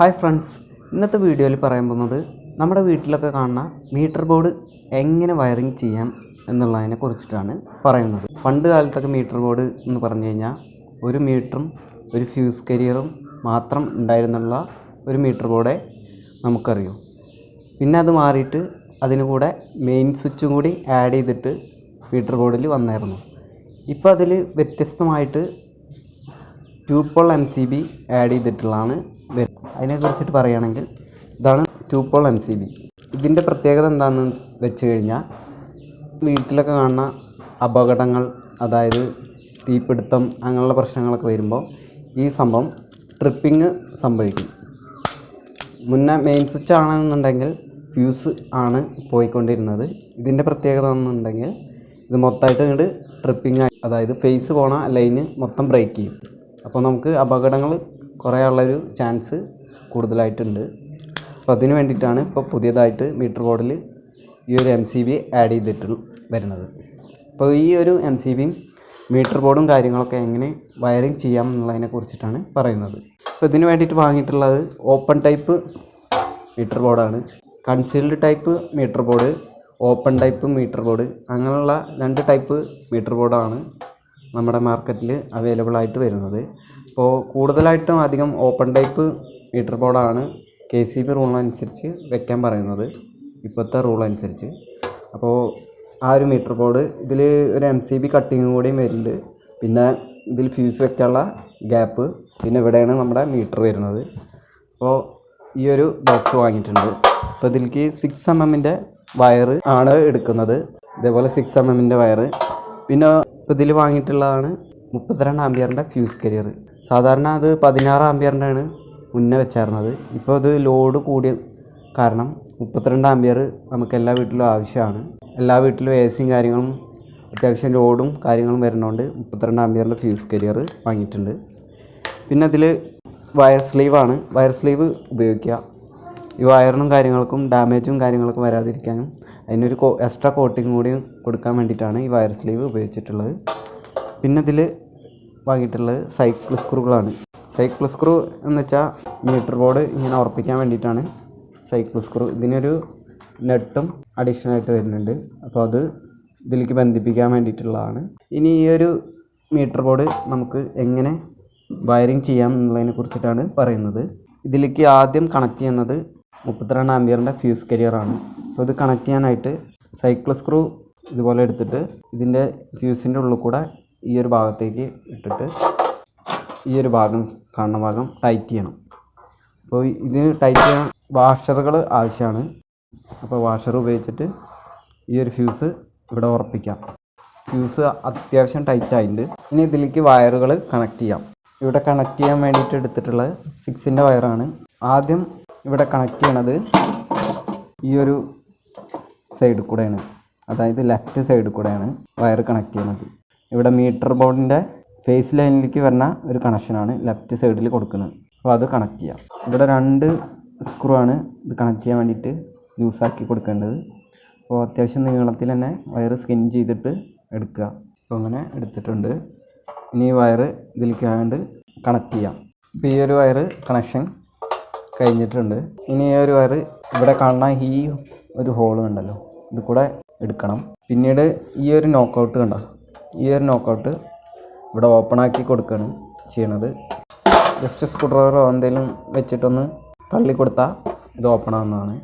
Hi friends. ഇന്നത്തെ വീഡിയോയിൽ പറയാൻ പോകുന്നത് നമ്മുടെ വീട്ടിലൊക്കെ കാണുന്ന മീറ്റർ ബോർഡ് എങ്ങനെ വയറിങ് ചെയ്യാം എന്നുള്ളതിനെ കുറിച്ചിട്ടാണ് പറയുന്നത്. പണ്ട് കാലത്തൊക്കെ മീറ്റർ ബോർഡ് എന്ന് പറഞ്ഞു കഴിഞ്ഞാൽ ഒരു മീറ്ററും ഒരു ഫ്യൂസ് കരിയറും മാത്രം ഉണ്ടായിരുന്നുള്ള ഒരു മീറ്റർ ബോർഡേ നമുക്കറിയൂ. പിന്നെ അത് മാറിയിട്ട് അതിന് കൂടെ മെയിൻ സ്വിച്ചും കൂടി ആഡ് ചെയ്തിട്ട് മീറ്റർ ബോർഡിൽ വന്നായിരുന്നു. ഇപ്പോൾ അതിൽ വ്യത്യസ്തമായിട്ട് two pole M C B add ചെയ്തിട്ടുള്ളതാണ് വരുന്നത് അതിനെക്കുറിച്ചിട്ട് പറയുകയാണെങ്കിൽ ഇതാണ് two pole M C B ഇതിന്റെ പ്രത്യേകത എന്താണെന്ന് വെച്ച് കഴിഞ്ഞാൽ വീട്ടിലൊക്കെ കാണുന്ന അപകടങ്ങൾ അതായത് തീപിടുത്തം അങ്ങനെയുള്ള പ്രശ്നങ്ങളൊക്കെ വരുമ്പോൾ ഈ സംഭവം ട്രിപ്പിങ് സംഭവിക്കും. മുന്നേ മെയിൻ സ്വിച്ച് ആണെന്നുണ്ടെങ്കിൽ ഫ്യൂസ് ആണ് പോയിക്കൊണ്ടിരുന്നത്. ഇതിന്റെ പ്രത്യേകത എന്നുണ്ടെങ്കിൽ ഇത് മൊത്തമായിട്ട് ഇങ്ങോട്ട് ട്രിപ്പിംഗ് ആയി അതായത് ഫേസ് പോണ ലൈന് മൊത്തം ബ്രേക്ക് ചെയ്യും. അപ്പോൾ നമുക്ക് അപകടങ്ങൾ കുറേ ഉള്ളൊരു ചാൻസ് കൂടുതലായിട്ടുണ്ട്. അപ്പോൾ അതിന് വേണ്ടിയിട്ടാണ് ഇപ്പോൾ പുതിയതായിട്ട് മീറ്റർ ബോർഡിൽ ഈ ഒരു എം സി ബി ആഡ് ചെയ്തിട്ട് വരുന്നത്. അപ്പോൾ ഈ ഒരു എം സി ബിയും മീറ്റർ ബോർഡും കാര്യങ്ങളൊക്കെ എങ്ങനെ വയറിങ് ചെയ്യാം എന്നുള്ളതിനെ കുറിച്ചിട്ടാണ് പറയുന്നത്. അപ്പോൾ ഇതിന് വേണ്ടിയിട്ട് വാങ്ങിയിട്ടുള്ളത് ഓപ്പൺ ടൈപ്പ് മീറ്റർ ബോർഡാണ്. Concealed type meter board open type meter board അങ്ങനെയുള്ള രണ്ട് ടൈപ്പ് മീറ്റർ ബോർഡാണ് നമ്മുടെ മാർക്കറ്റിൽ അവൈലബിൾ ആയിട്ട് വരുന്നത്. അപ്പോൾ കൂടുതലായിട്ടും അധികം ഓപ്പൺ ടൈപ്പ് മീറ്റർ ബോർഡാണ് കെ സി ബി റൂളനുസരിച്ച് വെക്കാൻ പറയുന്നത്. ഇപ്പോഴത്തെ റൂൾ അനുസരിച്ച്. അപ്പോൾ ആ ഒരു മീറ്റർ ബോർഡ് ഇതിൽ ഒരു എം സി ബി കട്ടിങ്ങും കൂടിയും വരുന്നുണ്ട്. പിന്നെ ഇതിൽ ഫ്യൂസ് വെക്കാനുള്ള ഗ്യാപ്പ് പിന്നെ ഇവിടെയാണ് നമ്മുടെ മീറ്റർ വരുന്നത്. അപ്പോൾ ഈ ഒരു ബോക്സ് വാങ്ങിയിട്ടുണ്ട്. അപ്പോൾ ഇതിലേക്ക് സിക്സ് എം എമ്മിന്റെ വയറ് ആണ് എടുക്കുന്നത്. ഇതേപോലെ സിക്സ് എം എമ്മിന്റെ വയറ് പിന്നെ ഇപ്പോൾ ഇതിൽ വാങ്ങിയിട്ടുള്ളതാണ് മുപ്പത്തിരണ്ട് ആംബിയറിന്റെ ഫ്യൂസ് കരിയർ. സാധാരണ അത് പതിനാറ് ആംബിയറിന്റെ ആണ് മുന്നേ വെച്ചായിരുന്നത്. ഇപ്പോൾ അത് ലോഡ് കൂടിയ കാരണം മുപ്പത്തിരണ്ട് ആംബിയർ നമുക്ക് എല്ലാ വീട്ടിലും ആവശ്യമാണ്. എല്ലാ വീട്ടിലും എ സിയും കാര്യങ്ങളും അത്യാവശ്യം ലോഡും കാര്യങ്ങളും വരുന്നതുകൊണ്ട് മുപ്പത്തിരണ്ട് ആംബിയറിന്റെ ഫ്യൂസ് കരിയർ വാങ്ങിയിട്ടുണ്ട്. പിന്നെ അതിൽ വയർ സ്ലീവാണ്. വയർ സ്ലീവ് ഉപയോഗിക്കുക. ഈ വയറിനും കാര്യങ്ങൾക്കും ഡാമേജും കാര്യങ്ങളൊക്കെ വരാതിരിക്കാനും അതിനൊരു കോ എക്സ്ട്രാ കോട്ടിങ് കൂടി കൊടുക്കാൻ വേണ്ടിയിട്ടാണ് ഈ വയർ സ്ലീവ് ഉപയോഗിച്ചിട്ടുള്ളത്. പിന്നെ ഇതിൽ വാങ്ങിയിട്ടുള്ളത് സൈക്കിൾ സ്ക്രൂകളാണ് സൈക്കിൾ സ്ക്രൂ എന്ന് വെച്ചാൽ മീറ്റർ ബോർഡ് ഇങ്ങനെ ഉറപ്പിക്കാൻ വേണ്ടിയിട്ടാണ് സൈക്കിൾ സ്ക്രൂ ഇതിനൊരു നെട്ടും അഡീഷണൽ ആയിട്ട് വരുന്നുണ്ട്. അപ്പോൾ അത് ഇതിലേക്ക് ബന്ധിപ്പിക്കാൻ വേണ്ടിയിട്ടുള്ളതാണ്. ഇനി ഈ ഒരു മീറ്റർ ബോർഡ് നമുക്ക് എങ്ങനെ വയറിങ് ചെയ്യാം എന്നുള്ളതിനെ കുറിച്ചിട്ടാണ് പറയുന്നത്. ഇതിലേക്ക് ആദ്യം കണക്ട് ചെയ്യുന്നത് മുപ്പത്തിരണ്ട് ആംബിയറിന്റെ ഫ്യൂസ് കരിയറാണ് അപ്പോൾ ഇത് കണക്ട് ചെയ്യാനായിട്ട് സൈക്കിൾ സ്ക്രൂ ഇതുപോലെ എടുത്തിട്ട് ഇതിന്റെ ഫ്യൂസിന്റെ ഉള്ളിൽ കൂടെ ഈ ഒരു ഭാഗത്തേക്ക് ഇട്ടിട്ട് ഈ ഒരു ഭാഗം കാണുന്ന ഭാഗം ടൈറ്റ് ചെയ്യണം. അപ്പോൾ ഇതിന് ടൈറ്റ് ചെയ്യാൻ വാഷറുകൾ ആവശ്യമാണ്. അപ്പോൾ വാഷർ ഉപയോഗിച്ചിട്ട് ഈ ഒരു ഫ്യൂസ് ഇവിടെ ഉറപ്പിക്കാം. ഫ്യൂസ് അത്യാവശ്യം ടൈറ്റ് ആയിട്ടുണ്ട്. ഇനി ഇതിലേക്ക് വയറുകൾ കണക്ട് ചെയ്യാം. ഇവിടെ കണക്ട് ചെയ്യാൻ വേണ്ടിയിട്ട് എടുത്തിട്ടുള്ളത് സിക്സിന്റെ വയറാണ്. ആദ്യം ഇവിടെ കണക്ട് ചെയ്യണത് ഈ ഒരു സൈഡിൽ കൂടെയാണ്. അതായത് ലെഫ്റ്റ് സൈഡിൽ കൂടെയാണ് വയർ കണക്ട് ചെയ്യണത്. ഇവിടെ മീറ്റർ ബോർഡിന്റെ ഫേസ് ലൈനിലേക്ക് വരുന്ന ഒരു കണക്ഷനാണ് ലെഫ്റ്റ് സൈഡിൽ കൊടുക്കുന്നത്. അപ്പോൾ അത് കണക്ട് ചെയ്യാം. ഇവിടെ രണ്ട് സ്ക്രൂ ആണ് ഇത് കണക്ട് ചെയ്യാൻ വേണ്ടിയിട്ട് യൂസാക്കി കൊടുക്കേണ്ടത്. അപ്പോൾ അത്യാവശ്യം നീളത്തിൽ തന്നെ വയർ സ്കിൻ ചെയ്തിട്ട് എടുക്കുക. അപ്പോൾ അങ്ങനെ എടുത്തിട്ടുണ്ട്. ഇനി വയർ ഇതിലേക്ക് ആണ്ട് കണക്ട് ചെയ്യാം. ഇപ്പോൾ ഈ ഒരു വയർ കണക്ഷൻ കഴിഞ്ഞിട്ടുണ്ട്. ഇനി ഒരു വയർ ഇവിടെ കാണുന്ന ഈ ഒരു ഹോൾ ഉണ്ടല്ലോ ഇത് കൂടെ എടുക്കണം. പിന്നീട് ഈ ഒരു നോക്കൗട്ട് കണ്ടോ? ഈ ഒരു നോക്കൗട്ട് ഇവിടെ ഓപ്പൺ ആക്കി കൊടുക്കുകയാണ് ചെയ്യണത്. ജസ്റ്റ് സ്ക്രൂ ഡ്രൈവറോ എന്തെങ്കിലും വെച്ചിട്ടൊന്ന് തള്ളി കൊടുത്താൽ ഇത് ഓപ്പൺ ആവുന്നതാണ്.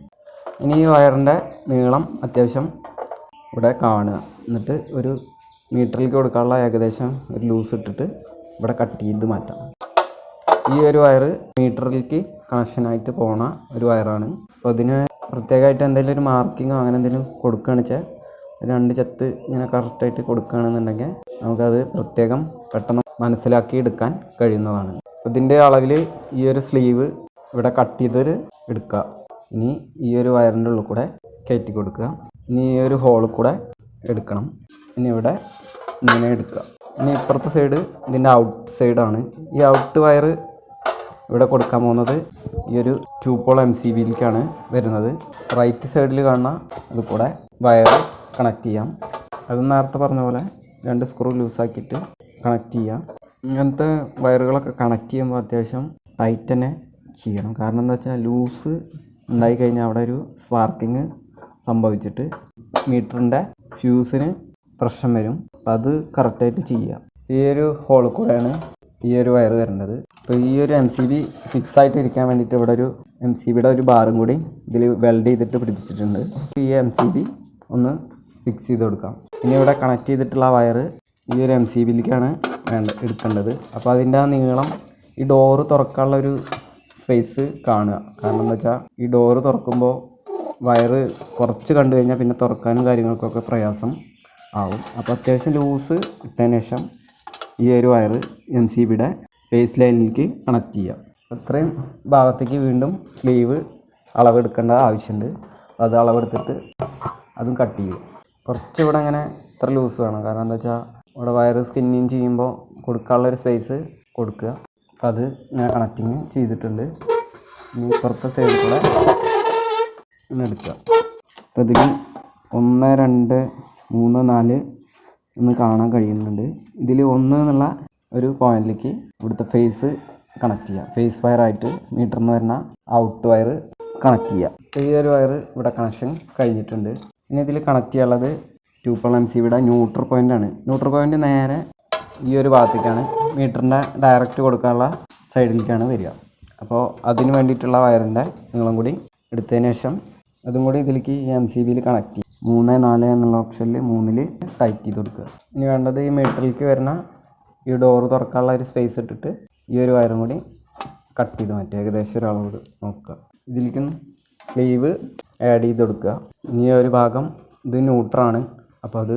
ഇനി ഈ വയറിന്റെ നീളം അത്യാവശ്യം ഇവിടെ കാണുക. എന്നിട്ട് ഒരു മീറ്ററിലേക്ക് കൊടുക്കാനുള്ള ഏകദേശം ഒരു ലൂസ് ഇട്ടിട്ട് ഇവിടെ കട്ട് ചെയ്ത് മാറ്റാം. ഈ ഒരു വയറ് മീറ്ററിലേക്ക് കണക്ഷനായിട്ട് പോണ ഒരു വയറാണ്. അപ്പോൾ അതിന് പ്രത്യേകമായിട്ട് എന്തെങ്കിലും ഒരു മാർക്കിങ്ങോ അങ്ങനെ എന്തെങ്കിലും കൊടുക്കുകയാണ് വെച്ചാൽ രണ്ട് ചത്ത് ഇങ്ങനെ കറക്റ്റായിട്ട് കൊടുക്കുകയാണെന്നുണ്ടെങ്കിൽ നമുക്കത് പ്രത്യേകം പെട്ടെന്ന് മനസ്സിലാക്കി എടുക്കാൻ കഴിയുന്നതാണ്. ഇതിന്റെ അളവിൽ ഈ ഒരു സ്ലീവ് ഇവിടെ കട്ട് ചെയ്തൊരു എടുക്കുക. ഇനി ഈ ഒരു വയറിന്റെ ഉള്ളിൽ കൂടെ കയറ്റി കൊടുക്കുക. ഇനി ഈ ഒരു ഹോളിൽ കൂടെ എടുക്കണം. ഇനി ഇവിടെ ഇങ്ങനെ എടുക്കുക. ഇനി ഇപ്പുറത്തെ സൈഡ് ഇതിന്റെ ഔട്ട് സൈഡാണ് ഈ ഔട്ട് വയർ ഇവിടെ കൊടുക്കാൻ പോകുന്നത് ഈ ഒരു ടൂ പോൾ എം സി ബിയിലേക്കാണ് വരുന്നത്. റൈറ്റ് സൈഡിൽ കാണുന്ന ഇത് കൂടെ വയർ കണക്ട് ചെയ്യാം. അത് നേരത്തെ പറഞ്ഞ പോലെ രണ്ട് സ്ക്രൂ ലൂസാക്കിയിട്ട് കണക്ട് ചെയ്യാം. ഇങ്ങനത്തെ വയറുകളൊക്കെ കണക്ട് ചെയ്യുമ്പോൾ അത്യാവശ്യം ടൈറ്റ് തന്നെ ചെയ്യണം. കാരണം എന്താ വെച്ചാൽ ലൂസ് ഉണ്ടായി കഴിഞ്ഞാൽ അവിടെ ഒരു സ്പാർക്കിങ് സംഭവിച്ചിട്ട് മീറ്ററിന്റെ ഫ്യൂസിന് പ്രശ്നം വരും. അപ്പം അത് കറക്റ്റായിട്ട് ചെയ്യുക ഈ ഒരു ഹോൾ കൂടെയാണ് ഈ ഒരു വയർ വരേണ്ടത് അപ്പോൾ ഈ ഒരു എം സി ബി ഫിക്സ് ആയിട്ട് ഇരിക്കാൻ വേണ്ടിയിട്ട് ഇവിടെ ഒരു എം സി ബിയുടെ ഒരു ബാറും കൂടി ഇതിൽ വെൽഡ് ചെയ്തിട്ട് പിടിപ്പിച്ചിട്ടുണ്ട്. ഈ എം സി ബി ഒന്ന് ഫിക്സ് ചെയ്ത് കൊടുക്കാം. ഇനി ഇവിടെ കണക്ട് ചെയ്തിട്ടുള്ള വയർ ഈ ഒരു എം സി ബിയിലേക്കാണ് വേണ്ട എടുക്കേണ്ടത്. അപ്പോൾ അതിന്റെ ആ നീളം ഈ ഡോറ് തുറക്കാനുള്ള ഒരു സ്പേസ് കാണുക. കാരണം എന്താ വെച്ചാൽ ഈ ഡോറ് തുറക്കുമ്പോൾ വയറ് കുറച്ച് കണ്ടു കഴിഞ്ഞാൽ പിന്നെ തുറക്കാനും കാര്യങ്ങൾക്കൊക്കെ പ്രയാസം ആവും. അപ്പോൾ അത്യാവശ്യം ലൂസ് ഇട്ടതിന് ശേഷം ഈ ഒരു വയർ എം സി ബിയുടെ ഫേസ് ലൈനിലേക്ക് കണക്ട് ചെയ്യാം. അത്രയും ഭാഗത്തേക്ക് വീണ്ടും സ്ലീവ് അളവെടുക്കേണ്ട ആവശ്യമുണ്ട്. അത് അളവെടുത്തിട്ട് അതും കട്ട് ചെയ്യും. കുറച്ച് ഇവിടെ ഇങ്ങനെ ഇത്ര ലൂസ് വേണം. കാരണം എന്താ വെച്ചാൽ ഇവിടെ വയർ സ്കിന്നിങ് ചെയ്യുമ്പോൾ കൊടുക്കാനുള്ളൊരു സ്പേസ് കൊടുക്കുക. അപ്പോൾ അത് ഞാൻ കണക്റ്റിങ് ചെയ്തിട്ടുണ്ട്. ഇനി പുറത്തെ സൈഡിൽ കൂടെ എടുക്കുക. അപ്പോൾ ഇതിൽ ഒന്ന് രണ്ട് മൂന്ന് നാല് എന്ന് കാണാൻ കഴിയുന്നുണ്ട്. ഇതിൽ ഒന്ന് എന്നുള്ള ഒരു പോയിന്റിലേക്ക് ഇവിടുത്തെ ഫേസ് കണക്ട് ചെയ്യുക ഫേസ് വയർ ആയിട്ട് മീറ്ററിൽ നിന്ന് വരുന്ന ഔട്ട് വയർ കണക്ട് ചെയ്യുക ഈ ഒരു വയർ ഇവിടെ കണക്ഷൻ കഴിഞ്ഞിട്ടുണ്ട്. ഇനി ഇതിൽ കണക്ട് ചെയ്യാനുള്ളത് ടു പോൾ എം സി ഇവിടെ ന്യൂട്രൽ പോയിന്റാണ് ന്യൂട്രൽ പോയിന്റ് നേരെ ഈ ഒരു ഭാഗത്തേക്കാണ് മീറ്ററിന്റെ ഡയറക്റ്റ് കൊടുക്കാനുള്ള സൈഡിലേക്കാണ് വരിക. അപ്പോൾ അതിന് വേണ്ടിയിട്ടുള്ള വയറിന്റെ നീളം കൂടി എടുത്തതിന് ശേഷം അതും കൂടി ഇതിലേക്ക് എം സി ബിയിൽ കണക്ട് ചെയ്യും. മൂന്ന് നാല് എന്നുള്ള ഓപ്ഷനിൽ മൂന്നിൽ ടൈറ്റ് ചെയ്ത് കൊടുക്കുക. ഇനി വേണ്ടത് ഈ മീറ്ററിലേക്ക് വരുന്ന ഈ ഡോറ് തുറക്കാനുള്ള ഒരു സ്പേസ് ഇട്ടിട്ട് ഈ ഒരു വയറും കൂടി കട്ട് ചെയ്ത് മാറ്റുക. ഏകദേശം ഒരു നോക്കുക. ഇതിലേക്കും സ്ലീവ് ആഡ് ചെയ്ത് കൊടുക്കുക. ഇനി ഒരു ഭാഗം ഇത് ന്യൂട്രാണ് അപ്പോൾ അത്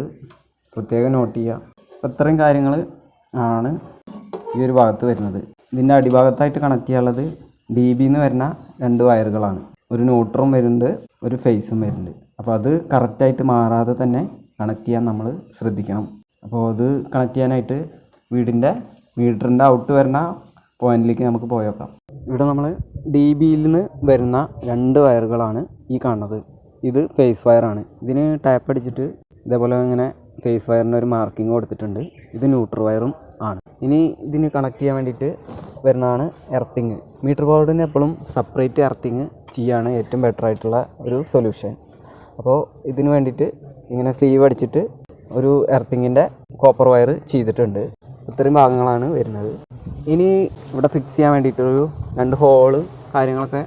പ്രത്യേകം നോട്ട് ചെയ്യുക. അപ്പോൾ ഇത്രയും കാര്യങ്ങൾ ആണ് ഈ ഒരു ഭാഗത്ത് വരുന്നത്. ഇതിന്റെ അടിഭാഗത്തായിട്ട് കണക്ട് ചെയ്യാനുള്ളത് ഡി ബിന്ന് വരുന്ന രണ്ട് വയറുകളാണ് ഒരു ന്യൂട്രും വരുന്നുണ്ട്. ഒരു ഫേസും വരുന്നുണ്ട്. അപ്പോൾ അത് കറക്റ്റായിട്ട് മാറാതെ തന്നെ കണക്ട് ചെയ്യാൻ നമ്മൾ ശ്രദ്ധിക്കണം. അപ്പോൾ അത് കണക്ട് ചെയ്യാനായിട്ട് വീടിന്റെ മീറ്ററിന്റെ ഔട്ട് വരുന്ന പോയിന്റിലേക്ക് നമുക്ക് പോയേക്കാം ഇവിടെ നമ്മൾ ഡി ബിയിൽ നിന്ന് വരുന്ന രണ്ട് വയറുകളാണ് ഈ കാണുന്നത്. ഇത് ഫേസ് വയറാണ് ഇതിന് ടാപ്പ് അടിച്ചിട്ട് ഇതേപോലെ ഇങ്ങനെ ഫേസ് വയറിന് ഒരു മാർക്കിംഗ് കൊടുത്തിട്ടുണ്ട്. ഇത് ന്യൂട്രൽ വയറും ആണ്. ഇനി ഇതിന് കണക്ട് ചെയ്യാൻ വേണ്ടിയിട്ട് വരുന്നതാണ് എർത്തിങ് മീറ്റർ ബോർഡിന് എപ്പോഴും സെപ്പറേറ്റ് എർത്തിങ് ചെയ്യാണ് ഏറ്റവും ബെറ്റർ ആയിട്ടുള്ള ഒരു സൊല്യൂഷൻ അപ്പോൾ ഇതിന് വേണ്ടിയിട്ട് ഇങ്ങനെ സ്ലീവ് അടിച്ചിട്ട് ഒരു എർത്തിങ്ങിന്റെ കോപ്പർ വയർ ചെയ്തിട്ടുണ്ട്. ഇത്രയും ഭാഗങ്ങളാണ് വരുന്നത്. ഇനി ഇവിടെ ഫിക്സ് ചെയ്യാൻ വേണ്ടിയിട്ടൊരു രണ്ട് ഹോൾ കാര്യങ്ങളൊക്കെ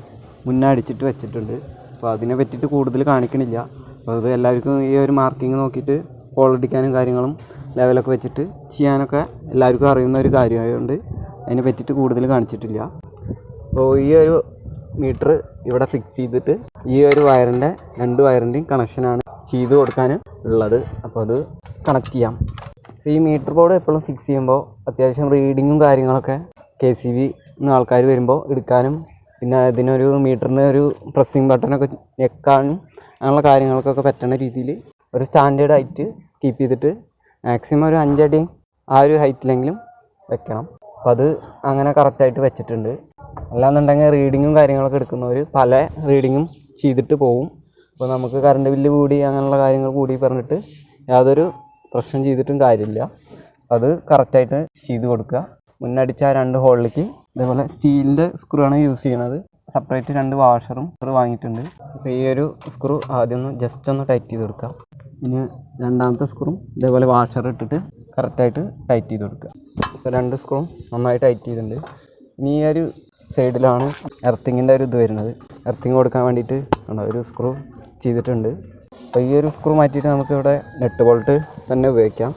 മുന്നേ അടിച്ചിട്ട് വെച്ചിട്ടുണ്ട്. അപ്പോൾ അതിനെ പറ്റിയിട്ട് കൂടുതൽ കാണിക്കണില്ല. അപ്പോൾ അത് എല്ലാവർക്കും ഈ ഒരു മാർക്കിങ് നോക്കിയിട്ട് ഹോൾ അടിക്കാനും കാര്യങ്ങളും ലെവലൊക്കെ വെച്ചിട്ട് ചെയ്യാനൊക്കെ എല്ലാവർക്കും അറിയുന്ന ഒരു കാര്യമായതുകൊണ്ട് അതിനെ പറ്റിയിട്ട് കൂടുതൽ കാണിച്ചിട്ടില്ല. അപ്പോൾ ഈ ഒരു മീറ്റർ ഇവിടെ ഫിക്സ് ചെയ്തിട്ട് ഈ ഒരു വയറിന്റെ രണ്ട് വയറിന്റെയും കണക്ഷനാണ് ചെയ്ത് കൊടുക്കാൻ ഉള്ളത്. അപ്പോൾ അത് കണക്ട് ചെയ്യാം. ഈ മീറ്റർ ബോർഡ് എപ്പോഴും ഫിക്സ് ചെയ്യുമ്പോൾ അത്യാവശ്യം റീഡിങ്ങും കാര്യങ്ങളൊക്കെ കെ സി ബി ആൾക്കാർ വരുമ്പോൾ എടുക്കാനും പിന്നെ ഇതിനൊരു മീറ്ററിന് ഒരു പ്രസ്സിങ് ബട്ടണൊക്കെ ഞെക്കാനും അങ്ങനെയുള്ള കാര്യങ്ങൾക്കൊക്കെ പറ്റുന്ന രീതിയിൽ ഒരു സ്റ്റാൻഡേർഡ് ഹൈറ്റ് കീപ്പ് ചെയ്തിട്ട് മാക്സിമം ഒരു അഞ്ചടി ആ ഒരു ഹൈറ്റിലെങ്കിലും വെക്കണം. അപ്പോൾ അത് അങ്ങനെ കറക്റ്റായിട്ട് വെച്ചിട്ടുണ്ട്. അല്ലാന്നുണ്ടെങ്കിൽ റീഡിങ്ങും കാര്യങ്ങളൊക്കെ എടുക്കുന്നവർ പല റീഡിങ്ങും ചെയ്തിട്ട് പോവും. അപ്പോൾ നമുക്ക് കറണ്ട് ബില്ല് കൂടി അങ്ങനെയുള്ള കാര്യങ്ങൾ കൂടി പറഞ്ഞിട്ട് യാതൊരു പ്രശ്നം ചെയ്തിട്ടും കാര്യമില്ല. അത് കറക്റ്റായിട്ട് ചെയ്ത് കൊടുക്കുക. മുന്നടിച്ച രണ്ട് ഹോളിലേക്ക് ഇതേപോലെ സ്റ്റീലിന്റെ സ്ക്രൂ ആണ് യൂസ് ചെയ്യുന്നത്. സെപ്പറേറ്റ് രണ്ട് വാഷറും സ്ക്രൂ വാങ്ങിയിട്ടുണ്ട്. അപ്പോൾ ഈ ഒരു സ്ക്രൂ ആദ്യം ഒന്ന് ജസ്റ്റ് ഒന്ന് ടൈറ്റ് ചെയ്ത് കൊടുക്കുക. പിന്നെ രണ്ടാമത്തെ സ്ക്രൂ ഇതേപോലെ വാഷർ ഇട്ടിട്ട് കറക്റ്റായിട്ട് ടൈറ്റ് ചെയ്ത് കൊടുക്കുക. ഇപ്പോൾ രണ്ട് സ്ക്രൂ നന്നായി ടൈറ്റ് ചെയ്തിട്ടുണ്ട്. ഇനി ഈ ഒരു സൈഡിലാണ് എർത്തിങ്ങിന്റെ ഒരു ഇത് വരുന്നത്. എർത്തിങ് കൊടുക്കാൻ വേണ്ടിയിട്ട് ഒരു സ്ക്രൂ ചെയ്തിട്ടുണ്ട്. അപ്പോൾ ഈ ഒരു സ്ക്രൂ മാറ്റിയിട്ട് നമുക്കിവിടെ നെറ്റ് ബോൾട്ട് തന്നെ ഉപയോഗിക്കാം.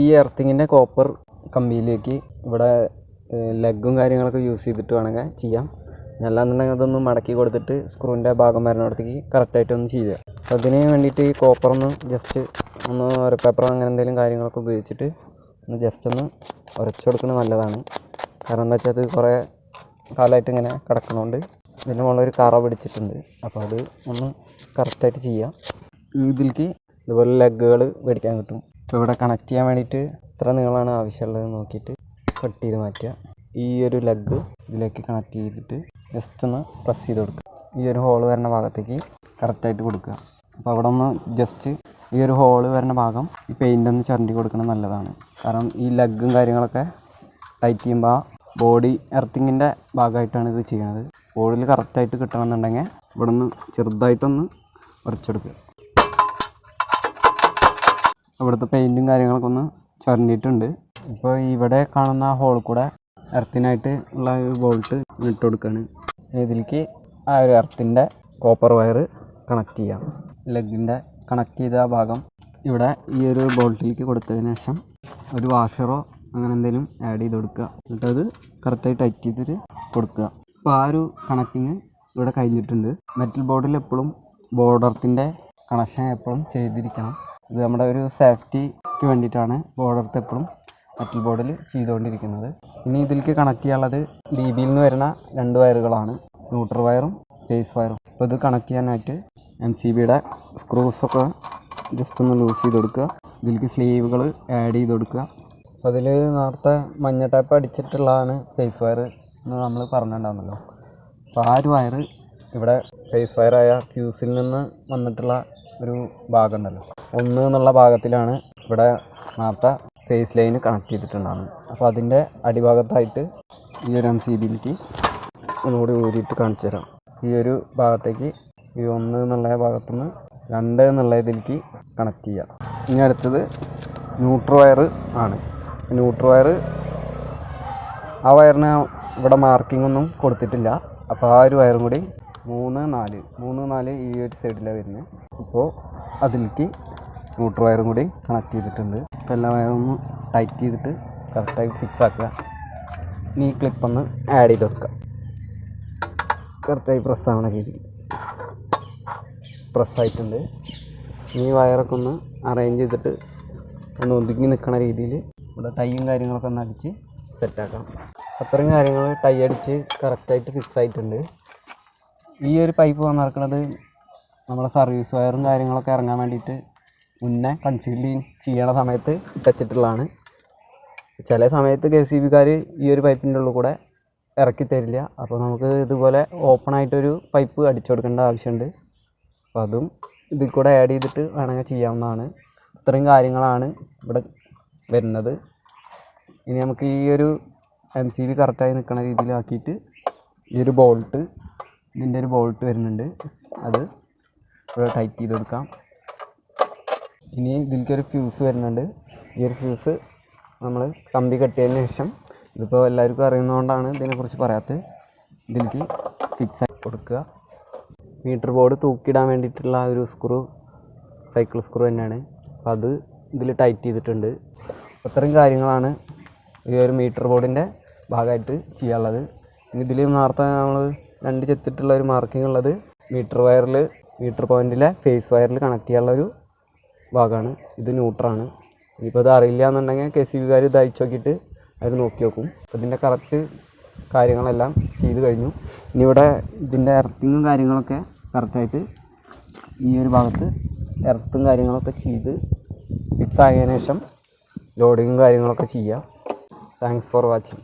ഈ എർത്തിങ്ങിന്റെ കോപ്പർ കമ്പിയിലേക്ക് ഇവിടെ ലെഗും കാര്യങ്ങളൊക്കെ യൂസ് ചെയ്തിട്ട് വേണമെങ്കിൽ ചെയ്യാം. അല്ലാന്നുണ്ടെങ്കിൽ അതൊന്ന് മടക്കി കൊടുത്തിട്ട് സ്ക്രൂവിന്റെ ഭാഗം വരുന്നിടത്തേക്ക് കറക്റ്റായിട്ട് ഒന്ന് ചെയ്യുക. അപ്പോൾ അതിന് വേണ്ടിയിട്ട് ഈ കോപ്പർ ഒന്ന് ജസ്റ്റ് ഒന്ന് ഒരു പേപ്പർ അങ്ങനെ എന്തെങ്കിലും കാര്യങ്ങളൊക്കെ ഉപയോഗിച്ചിട്ട് ഒന്ന് ജസ്റ്റ് ഒന്ന് ഉരച്ചു കൊടുക്കുന്നത് നല്ലതാണ്. കാരണം എന്താ വെച്ചാൽ അത് കുറേ കാലമായിട്ട് ഇങ്ങനെ കിടക്കണോണ്ട്. ഇതിന്റെ ഒരു കറ പിടിച്ചിട്ടുണ്ട്. അപ്പോൾ അത് ഒന്ന് കറക്റ്റായിട്ട് ചെയ്യാം. ഇതിലേക്ക് ഇതുപോലെ ലെഗുകൾ മേടിക്കാൻ കിട്ടും. ഇപ്പോൾ ഇവിടെ കണക്ട് ചെയ്യാൻ വേണ്ടിയിട്ട് എത്ര നീളമാണ് ആവശ്യമുള്ളത് നോക്കിയിട്ട് കട്ട് ചെയ്ത് മാറ്റുക. ഈ ഒരു ലെഗ് ഇതിലേക്ക് കണക്ട് ചെയ്തിട്ട് ജസ്റ്റ് ഒന്ന് പ്രസ് ചെയ്ത് കൊടുക്കുക. ഈ ഒരു ഹോൾ വരുന്ന ഭാഗത്തേക്ക് കറക്റ്റായിട്ട് കൊടുക്കുക. അപ്പോൾ അവിടെ ഒന്ന് ജസ്റ്റ് ഈ ഒരു ഹോൾ വരുന്ന ഭാഗം ഈ പെയിന്റ് ഒന്ന് ചുരണ്ടി കൊടുക്കുന്നത് നല്ലതാണ്. കാരണം ഈ ലെഗും കാര്യങ്ങളൊക്കെ ടൈറ്റ് ചെയ്യുമ്പോൾ ബോഡി എർത്തിങ്ങിന്റെ ഭാഗമായിട്ടാണ് ഇത് ചെയ്യുന്നത് ഓയിൽ കറക്റ്റായിട്ട് കിട്ടണമെന്നുണ്ടെങ്കിൽ ഇവിടെ നിന്ന് ചെറുതായിട്ടൊന്ന് ഉരച്ചെടുക്കുക ഇവിടുത്തെ പെയിന്റും കാര്യങ്ങളൊക്കെ ഒന്ന് ചൊരണ്ടിയിട്ടുണ്ട് ഇപ്പോൾ ഇവിടെ കാണുന്ന ഹോൾ കൂടെ എർത്തിനായിട്ട് ഉള്ള ഒരു ബോൾട്ട് ഇട്ട് കൊടുക്കുകയാണ് ഇതിലേക്ക് ആ ഒരു എർത്തിന്റെ കോപ്പർ വയർ കണക്ട് ചെയ്യാം. ലെഗിന്റെ കണക്ട് ചെയ്ത ഭാഗം ഇവിടെ ഈ ഒരു ബോൾട്ടിലേക്ക് കൊടുത്തതിന് ശേഷം ഒരു വാഷറോ അങ്ങനെ എന്തെങ്കിലും ആഡ് ചെയ്ത് കൊടുക്കുക. എന്നിട്ടത് കറക്റ്റായി ടൈറ്റ് ചെയ്തിട്ട് കൊടുക്കുക. അപ്പോൾ ആ ഒരു കണക്റ്റിങ് ഇവിടെ കഴിഞ്ഞിട്ടുണ്ട്. മെറ്റൽ ബോർഡിൽ എപ്പോഴും ബോർഡർത്തിന്റെ കണക്ഷൻ എപ്പോഴും ചെയ്തിരിക്കണം. ഇത് നമ്മുടെ ഒരു സേഫ്റ്റിക്ക് വേണ്ടിയിട്ടാണ് ബോർഡർത്ത് എപ്പോഴും മെറ്റൽ ബോർഡിൽ ചെയ്തുകൊണ്ടിരിക്കുന്നത്. ഇനി ഇതിലേക്ക് കണക്ട് ചെയ്യാനുള്ളത് ഡി ബിയിൽ നിന്ന് വരുന്ന രണ്ട് വയറുകളാണ് ന്യൂട്രൽ വയറും ബേസ് വയറും അപ്പോൾ ഇത് കണക്ട് ചെയ്യാനായിട്ട് എം സി ബിയുടെ സ്ക്രൂസൊക്കെ ജസ്റ്റ് ഒന്ന് ലൂസ് ചെയ്ത് കൊടുക്കുക. ഇതിലേക്ക് സ്ലീവുകൾ ആഡ് ചെയ്ത് കൊടുക്കുക. അപ്പോൾ അതിൽ നേരത്തെ മഞ്ഞ ടാപ്പ് അടിച്ചിട്ടുള്ളതാണ് ഫേസ് വയർ എന്ന് നമ്മൾ പറഞ്ഞിട്ടുണ്ടായിരുന്നല്ലോ. അപ്പോൾ ആ ഒരു വയർ ഇവിടെ ഫേസ് വയറായ ഫ്യൂസിൽ നിന്ന് വന്നിട്ടുള്ള ഒരു ഭാഗം ഉണ്ടല്ലോ ഒന്ന് എന്നുള്ള ഭാഗത്തിലാണ് ഇവിടെ നേരത്തെ ഫേസ് ലൈന് കണക്ട് ചെയ്തിട്ടുണ്ടാകുന്നത് അപ്പോൾ അതിന്റെ അടിഭാഗത്തായിട്ട് ഈ ഒരു എം സി ബിയിലേക്ക് ഒന്നുകൂടി ഊരിയിട്ട് കാണിച്ചു തരാം. ഈ ഒരു ഭാഗത്തേക്ക് ഈ ഒന്ന് എന്നുള്ള ഭാഗത്തു നിന്ന് രണ്ട് എന്നുള്ള ഇതിലേക്ക് കണക്ട് ചെയ്യാം. ഇനി അടുത്തത് ന്യൂട്രോ വയർ ആണ്. Neutral wire. ആ വയറിന് ഇവിടെ മാർക്കിംഗ് ഒന്നും കൊടുത്തിട്ടില്ല. അപ്പോൾ ആ ഒരു വയറും കൂടി മൂന്ന് നാല് മൂന്ന് നാല് ഈ ഒരു സൈഡിലാണ് വരുന്നത് അപ്പോൾ അതിലേക്ക് ന്യൂട്രൽ വയറും കൂടി കണക്ട് ചെയ്തിട്ടുണ്ട്. അപ്പോൾ എല്ലാ വയറും ടൈറ്റ് ചെയ്തിട്ട് കറക്റ്റായി ഫിക്സ് ആക്കുക. ഇനി ഈ ക്ലിപ്പൊന്ന് ആഡ് ചെയ്ത് വെക്കുക. കറക്റ്റായി പ്രസ് ആവണ രീതിയിൽ. പ്രസ്സായിട്ടുണ്ട് ഈ വയറൊക്കെ ഒന്ന് അറേഞ്ച് ചെയ്തിട്ട് ഒന്ന് ഒതുങ്ങി നിൽക്കണ രീതിയിൽ ഇവിടെ ടൈയും കാര്യങ്ങളൊക്കെ ഒന്ന് അടിച്ച് സെറ്റാക്കാം. അത്രയും കാര്യങ്ങൾ ടൈ അടിച്ച് കറക്റ്റായിട്ട് ഫിക്സ് ആയിട്ടുണ്ട്. ഈ ഒരു പൈപ്പ് വന്നിറക്കുന്നത് നമ്മളെ സർവീസ് വയറും കാര്യങ്ങളൊക്കെ ഇറങ്ങാൻ വേണ്ടിയിട്ട് മുന്നേ കൺസീൽ ചെയ്യണ സമയത്ത് വെച്ചിട്ടുള്ളതാണ്. ചില സമയത്ത് കെ സി ബിക്കാർ ഈ ഒരു പൈപ്പിന്റെ ഉള്ളിൽ കൂടെ ഇറക്കി തരില്ല. അപ്പോൾ നമുക്ക് ഇതുപോലെ ഓപ്പൺ ആയിട്ടൊരു പൈപ്പ് അടിച്ചു കൊടുക്കേണ്ട ആവശ്യമുണ്ട്. അപ്പോൾ അതും ഇതിൽ കൂടെ ആഡ് ചെയ്തിട്ട് വേണമെങ്കിൽ ചെയ്യാവുന്നതാണ്. ഇത്രയും കാര്യങ്ങളാണ് ഇവിടെ വരുന്നത്. ഇനി നമുക്ക് ഈ ഒരു എം സി ബി കറക്റ്റായി നിൽക്കുന്ന രീതിയിലാക്കിയിട്ട് ഈ ഒരു ബോൾട്ട് ഇതിന്റെ ഒരു ബോൾട്ട് വരുന്നുണ്ട്. അത് ഇവിടെ ടൈറ്റ് ചെയ്ത് കൊടുക്കാം. ഇനി ഇതിലേക്കൊരു ഫ്യൂസ് വരുന്നുണ്ട്. ഈ ഒരു ഫ്യൂസ് നമ്മൾ കമ്പി കെട്ടിയതിന് ശേഷം ഇതിപ്പോൾ എല്ലാവർക്കും അറിയുന്നതുകൊണ്ടാണ് ഇതിനെക്കുറിച്ച് പറയാത്തത്. ഇതിലേക്ക് ഫിക്സ് ആക്കി കൊടുക്കുക. മീറ്റർ ബോർഡ് തൂക്കിയിടാൻ വേണ്ടിയിട്ടുള്ള ഒരു സ്ക്രൂ സൈക്കിൾ സ്ക്രൂ തന്നെയാണ്. അപ്പോൾ അത് ഇതിൽ ടൈറ്റ് ചെയ്തിട്ടുണ്ട്. അത്രയും കാര്യങ്ങളാണ് ഈ ഒരു മീറ്റർ ബോർഡിന്റെ ഭാഗമായിട്ട് ചെയ്യാനുള്ളത്. ഇനി ഇതിൽ നേരത്തെ നമ്മൾ രണ്ട് ചെത്തിട്ടുള്ള ഒരു മാർക്കിംഗ് ഉള്ളത് മീറ്റർ വയറിൽ മീറ്റർ പോയിന്റിലെ ഫേസ് വയറിൽ കണക്ട് ചെയ്യാനുള്ള ഒരു ഭാഗമാണ്. ഇത് ന്യൂട്രാണ് ഇനിയിപ്പോൾ ഇത് അറിയില്ല എന്നുണ്ടെങ്കിൽ കെ സി ബിക്കാർ ഇത് അയച്ചു നോക്കിയിട്ട് അവർ നോക്കി നോക്കും. ഇതിന്റെ കറക്റ്റ് കാര്യങ്ങളെല്ലാം ചെയ്ത് കഴിഞ്ഞു. ഇനി ഇവിടെ ഇതിന്റെ എർത്തിങ്ങും കാര്യങ്ങളൊക്കെ കറക്റ്റായിട്ട് ഈ ഒരു ഭാഗത്ത് എർത്തും കാര്യങ്ങളൊക്കെ ചെയ്ത് ഫിക്സ് ആയതിനു ശേഷം ലോഡിങ്ങും കാര്യങ്ങളൊക്കെ ചെയ്യാം. Thanks for watching